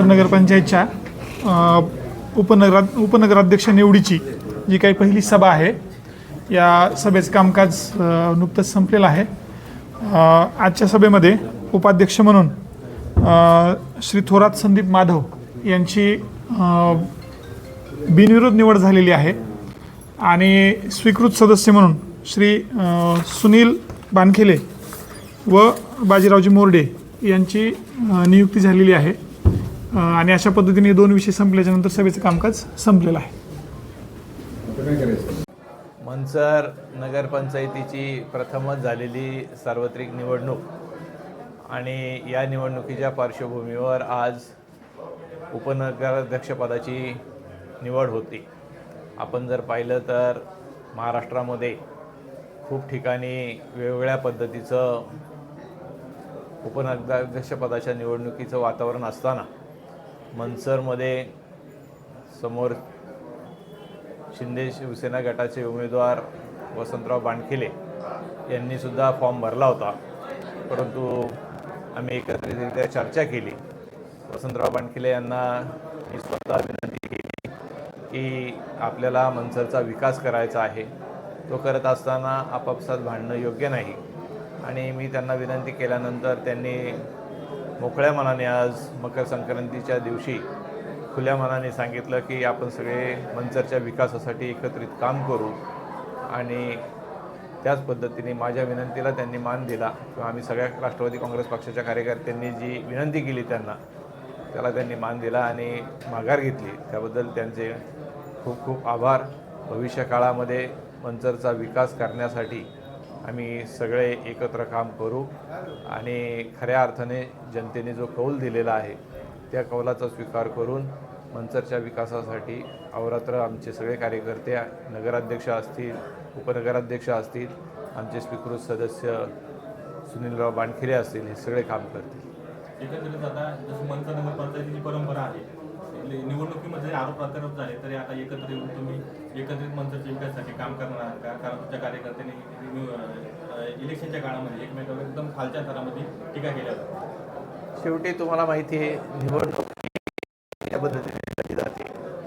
नगरपंचायतच्या उपनगरा उपनगराध्यक्ष निवडीची जी काही पहिली सभा आहे या सभेचं कामकाज नुकतंच संपलेलं आहे. आजच्या सभेमध्ये उपाध्यक्ष म्हणून श्री थोरात संदीप माधव यांची बिनविरोध निवड झालेली आहे आणि स्वीकृत सदस्य म्हणून श्री सुनील बानखेले व बाजीरावजी मोर्डे यांची नियुक्ती झालेली आहे. आणि अशा पद्धतीने दोन विषय संपल्याच्या नंतर सभेचं कामकाज संपलेलं आहे. मनसर नगरपंचायतीची प्रथमच झालेली सार्वत्रिक निवडणूक आणि या निवडणुकीच्या पार्श्वभूमीवर आज उपनगराध्यक्षपदाची निवड होती. आपण जर पाहिलं तर महाराष्ट्रामध्ये खूप ठिकाणी वेगवेगळ्या पद्धतीचं उपनगराध्यक्षपदाच्या निवडणुकीचं वातावरण असताना मनसरमध्ये समोर शिंदे शिवसेना गटाचे उमेदवार वसंतराव बाणखिले यांनीसुद्धा फॉर्म भरला होता. परंतु आम्ही एकत्रितरित्या चर्चा केली. वसंतराव बाणखिले यांना मी स्वतः विनंती केली की आपल्याला मनसरचा विकास करायचा आहे. तो करत असताना आपापसात भांडणं योग्य नाही. आणि मी त्यांना विनंती केल्यानंतर त्यांनी मोकळ्या मनाने आज मकर संक्रांतीच्या दिवशी खुल्या मनाने सांगितलं की आपण सगळे मंचरच्या विकासासाठी एकत्रित काम करू. आणि त्याच पद्धतीने माझ्या विनंतीला त्यांनी मान दिला. किंवा आम्ही सगळ्या राष्ट्रवादी काँग्रेस पक्षाच्या कार्यकर्त्यांनी जी विनंती केली त्यांना त्याला त्यांनी मान दिला आणि माघार घेतली. त्याबद्दल त्यांचे खूप खूप आभार. भविष्य काळामध्ये मंचरचा विकास करण्यासाठी आम्ही सगळे एकत्र काम करू आणि खऱ्या अर्थाने जनतेने जो कौल दिलेला आहे त्या कौलाचा स्वीकार करून मंचरच्या विकासासाठी अवरात्र आमचे सगळे कार्यकर्ते नगराध्यक्ष असतील उपनगराध्यक्ष असतील आमचे स्वीकृत सदस्य सुनीलराव बाणखिरे असतील हे सगळे काम करतील. एकंदरीत आता जसं मनसा नगरपंचायतीची परंपरा आहे आपले निवडणुकीमध्ये आरोप प्रत्यारोप झाले तरी आता एकत्र येऊन तुम्ही एकत्रित मंचाच्या विकासासाठी काम करणार आहात का? कारण तुमच्या कार्यकर्त्यांनी इलेक्शनच्या काळामध्ये एकमेकांवर एकदम खालच्या थरामध्ये टीका केल्या शेवटी तुम्हाला माहिती आहे निवडणूक या पद्धतीने जाते.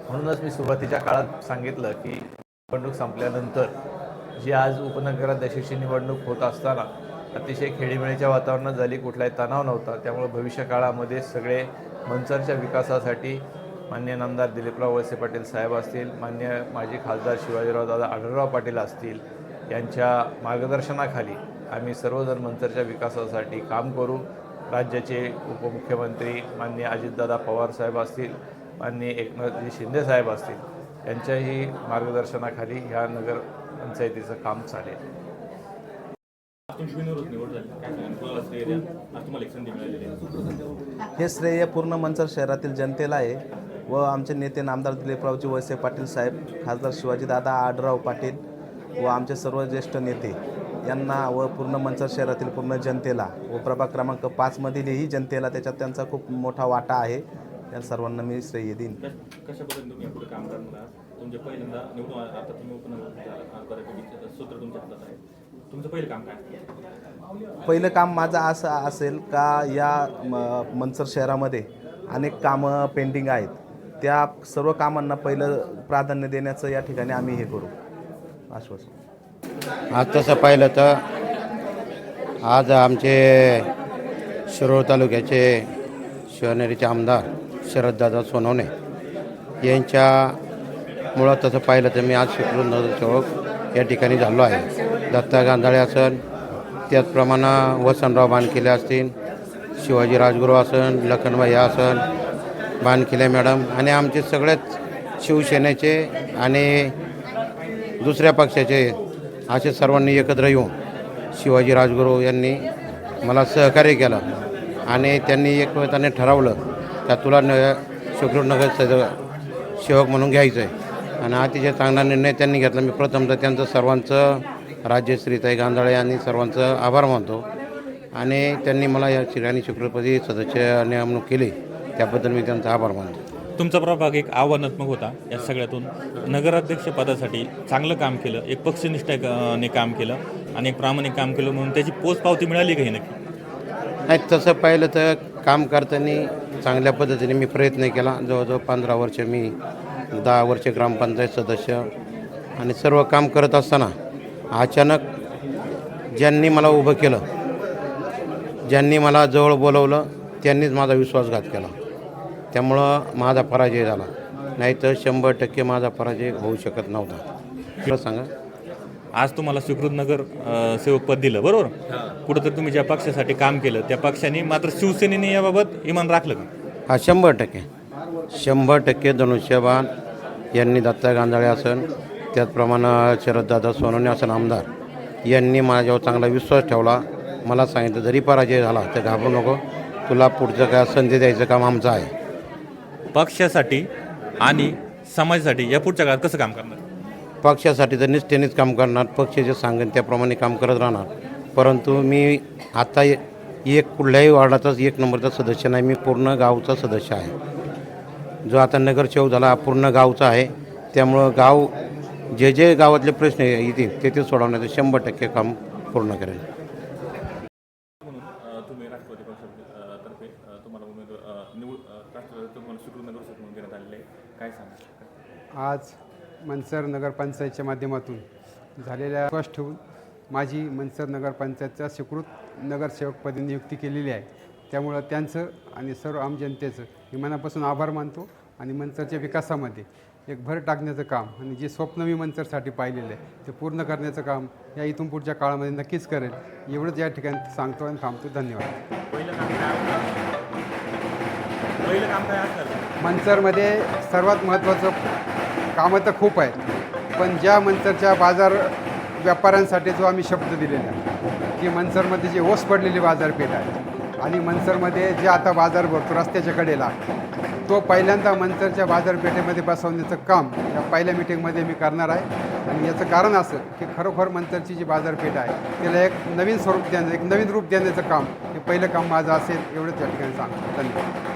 म्हणूनच मी सुरुवातीच्या काळात सांगितलं की निवडणूक संपल्यानंतर जी आज उपनगराध्यक्षाची निवडणूक होत असताना अतिशय खेळीमेळीच्या वातावरणात झाली कुठलाही तणाव नव्हता. त्यामुळे भविष्य काळामध्ये सगळे मनसरच्या विकासासाठी मान्य नामदार दिलीपराव वळसे पाटील साहेब असतील मान्य माजी खासदार शिवाजीराव दादा आढळराव पाटील असतील यांच्या मार्गदर्शनाखाली आम्ही सर्वजण मंचरच्या विकासासाठी काम करू. राज्याचे उपमुख्यमंत्री माननीय अजितदादा पवार साहेब असतील माननीय एकनाथजी शिंदे साहेब असतील यांच्याही मार्गदर्शनाखाली ह्या नगर पंचायतीचं काम चालेल. हे श्रेय पूर्ण मंचर शहरातील जनतेला आहे. व आमचे नेते नामदार दिलीपरावजी वळसे पाटील साहेब खासदार शिवाजीदादा आडराव पाटील व आमचे सर्व ज्येष्ठ नेते यांना व पूर्ण मंचर शहरातील पूर्ण जनतेला व प्रभाग क्रमांक पाचमधीलही जनतेला त्याच्यात त्यांचा खूप मोठा वाटा आहे. या सर्वांना मी श्रेय देईन. कश- कशा पद्धतीने तुम्ही पुढे काम करणार आहात? तुमचे पहिल्यांदा निवडून आ- आता तुम्ही उपनगर झाला बऱ्यापैकी सूत्र तुमच्या हातात आहे. तुमचं पहिलं काम काय? पहिलं काम माझं असं असेल का या मंचर शहरामध्ये अनेक कामं पेंडिंग आहेत. त्या सर्व कामांना पहिलं प्राधान्य देण्याचं या ठिकाणी आम्ही हे करू. आश्वासन. आज तसं पाहिलं तर आज आमचे शिरोळ तालुक्याचे शिवनेरीचे आमदार शरददादा सोनवणे यांच्यामुळं तसं पाहिलं तर मी आज शिकलो चौक या ठिकाणी झालो आहे. दत्ता गांधाळे असन त्याचप्रमाणे वसंतराव बानकिले असतील शिवाजी राजगुरू असन लखनबाई असन बानकिले मॅडम. आणि आमचे सगळेच शिवसेनेचे आणि दुसऱ्या पक्षाचे असे सर्वांनी एकत्र येऊन शिवाजी राजगुरू यांनी मला सहकार्य केलं आणि त्यांनी एकमेकाने ठरवलं त्या तुला न शुक्रनगर सद सेवक म्हणून घ्यायचं आहे आणि अतिशय चांगला निर्णय त्यांनी घेतला. मी प्रथमतः त्यांचं सर्वांचं राज्यश्रीताई गांधाळे यांनी सर्वांचं आभार मानतो. आणि त्यांनी मला या ठिकाणी शुक्रपदी सदस्य नेमणूक केली. त्याबद्दल मी त्यांचा आभार मानतो. तुमचा प्रभाग एक आव्हानात्मक होता या सगळ्यातून. नगराध्यक्ष पदासाठी चांगलं काम केलं एक पक्षनिष्ठाने काम केलं आणि एक प्रामाणिक काम केलं म्हणून त्याची पोचपावती मिळाली का हे नक्की? नाही तसं पाहिलं तर काम करताना चांगल्या पद्धतीने मी प्रयत्न केला. जवळजवळ पंधरा वर्ष मी दहा वर्ष ग्रामपंचायत सदस्य आणि सर्व काम करत असताना अचानक ज्यांनी मला उभं केलं ज्यांनी मला जवळ बोलवलं त्यांनीच माझा विश्वासघात केला. त्यामुळं माझा पराजय झाला. नाही तर शंभर टक्के माझा पराजय होऊ शकत नव्हता. तुला सांगा. आज तुम्हाला सुकृतनगर अ, सेवक पद दिलं बरोबर? कुठंतरी तुम्ही ज्या पक्षासाठी काम केलं त्या पक्षाने मात्र शिवसेनेने याबाबत इमान राखलं का? हा शंभर टक्के. शंभर टक्के धनुष्यबाण यांनी दत्ता गांजाळे असन त्याचप्रमाणे शरददादा सोनवणे असन आमदार यांनी माझ्यावर चांगला विश्वास ठेवला. मला सांगितलं जरी पराजय झाला तर घाबरू नको. तुला पुढचं काय संधी द्यायचं काम आमचं आहे. पक्षासाठी आणि समाजासाठी या पुढच्या काळात कसं काम करणार? पक्षासाठी तर निष्ठेनेच काम करणार पक्ष जे सांगेन त्याप्रमाणे काम करत राहणार. परंतु मी आता ए- एक कुठल्याही वार्डाचाच एक नंबरचा सदस्य नाही मी पूर्ण गावचा सदस्य आहे. जो आता नगरसेवक झाला पूर्ण गावचा आहे. त्यामुळं गाव जे जे गावातले प्रश्न येतील ते ते सोडवण्याचं शंभर टक्के काम पूर्ण करेल तुम्ही राष्ट्रवादी पक्षातर्फे तुम्हाला उमेदवार निवड राष्ट्रवादी तुम्हाला सुकृतनगर सेवक म्हणून देण्यात आलेले काय सांगा आज मनसर नगरपंचायतच्या माध्यमातून झालेल्या विश्वास ठेवून माझी मनसर नगरपंचायतच्या स्वीकृत नगरसेवकपदी नियुक्ती केलेली आहे. त्यामुळं त्यांचं आणि सर्व आम जनतेचं मी मनापासून आभार मानतो आणि मनसरच्या विकासामध्ये एक भर टाकण्याचं काम आणि जे स्वप्न मी मनसरसाठी पाहिलेलं आहे ते पूर्ण करण्याचं काम या इथून पुढच्या काळामध्ये नक्कीच करेल एवढंच या ठिकाणी सांगतो आणि थांबतो. धन्यवाद. पहिलं काम काय मंचरमध्ये सर्वात महत्त्वाचं कामं तर खूप आहेत पण ज्या मंचरच्या बाजार व्यापाऱ्यांसाठी जो आम्ही शब्द दिलेला आहे की मंचरमध्ये जी ओस पडलेली बाजारपेठ आहे आणि मंचरमध्ये जे आता बाजार भरतो रस्त्याच्या कडेला तो पहिल्यांदा मंचरच्या बाजारपेठेमध्ये बसवण्याचं काम या पहिल्या मिटिंगमध्ये मी करणार आहे. आणि याचं कारण असं की खरोखर मंचरची जी बाजारपेठ आहे त्याला एक नवीन स्वरूप देणं एक नवीन रूप देण्याचं काम हे पहिलं काम माझं असेल एवढंच या ठिकाणी सांगतो. धन्यवाद.